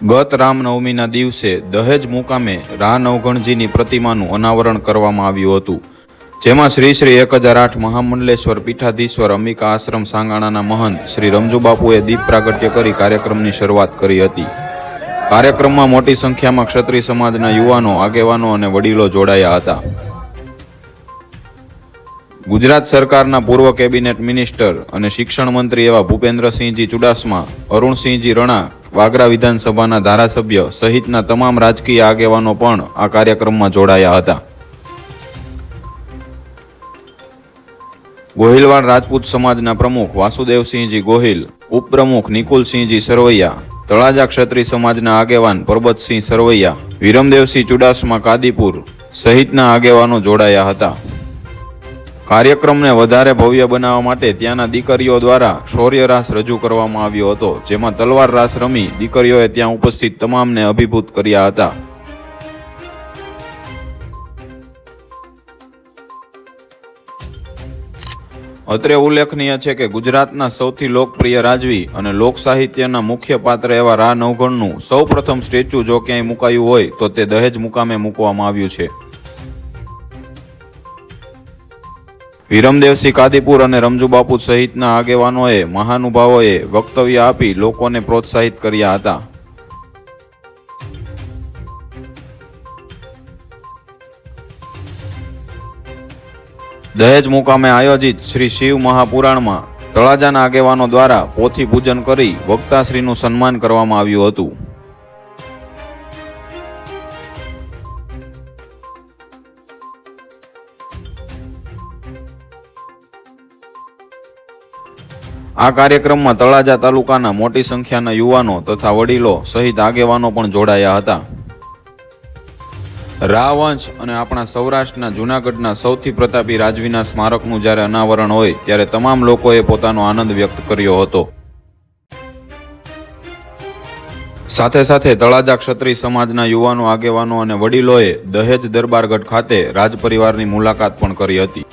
ગત રામનવમીના દિવસે દહેજ મુકામે રા નવગણજીની પ્રતિમાનું અનાવરણ કરવામાં આવ્યું હતું. જેમાં શ્રી શ્રી એક હજાર આઠ મહામંડલેશ્વર પીઠાધીશ્વર અંબિકા આશ્રમ સાંગાણાના મહંત શ્રી રમજુબાપુએ દીપ પ્રાગટ્ય કરી કાર્યક્રમની શરૂઆત કરી હતી. કાર્યક્રમમાં મોટી સંખ્યામાં ક્ષત્રિય સમાજના યુવાનો, આગેવાનો અને વડીલો જોડાયા હતા. ગુજરાત સરકારના પૂર્વ કેબિનેટ મિનિસ્ટર અને શિક્ષણ મંત્રી એવા ભૂપેન્દ્રસિંહજી ચુડાસમા, અરુણસિંહજી રણા વાગરા વિધાનસભાના ધારાસભ્ય સહિતના તમામ રાજકીય આગેવાનો પણ આ કાર્યક્રમમાં જોડાયા હતા. ગોહિલવાડ રાજપૂત સમાજના પ્રમુખ વાસુદેવસિંહજી ગોહિલ, ઉપપ્રમુખ નિકુલસિંહજી સરવૈયા, તળાજા ક્ષત્રિય સમાજના આગેવાન પરબતસિંહ સરવૈયા, વિરમદેવસિંહ ચુડાસમા કાદીપુર સહિતના આગેવાનો જોડાયા હતા. કાર્યક્રમને વધારે ભવ્ય બનાવવા માટે ત્યાંના દીકરીઓ દ્વારા શૌર્ય રાસ રજૂ કરવામાં આવ્યો હતો, જેમાં તલવાર રાસ રમી દીકરીઓએ ત્યાં ઉપસ્થિત તમામને અભિભૂત કર્યા હતા. અત્રે ઉલ્લેખનીય છે કે ગુજરાતના સૌથી લોકપ્રિય રાજવી અને લોક સાહિત્યના મુખ્ય પાત્ર એવા રા નવઘણનું સૌ પ્રથમ સ્ટેચ્યુ જો ક્યાંય મુકાયું હોય, તો તે દહેજ મુકામે મૂકવામાં આવ્યું છે. વિરમદેવસિંહ કાદીપુર અને રમજુબાપુ સહિતના આગેવાનોએ મહાનુભાવોએ વક્તવ્ય આપી લોકોને પ્રોત્સાહિત કર્યા હતા. દહેજ મુકામે આયોજિત શ્રી શિવ મહાપુરાણમાં તળાજાના આગેવાનો દ્વારા પોથી પૂજન કરી વક્તાશ્રીનું સન્માન કરવામાં આવ્યું હતું. આ કાર્યક્રમમાં તળાજા તાલુકાના મોટી સંખ્યાના યુવાનો તથા વડીલો સહિત આગેવાનો પણ જોડાયા હતા. રાવંશ અને આપણા સૌરાષ્ટ્રના જૂનાગઢના સૌથી પ્રતાપી રાજવીના સ્મારકનું જ્યારે અનાવરણ હોય ત્યારે તમામ લોકોએ પોતાનો આનંદ વ્યક્ત કર્યો હતો. સાથે સાથે તળાજા ક્ષત્રિય સમાજના યુવાનો, આગેવાનો અને વડીલોએ દહેજ દરબારગઢ ખાતે રાજપરિવારની મુલાકાત પણ કરી હતી.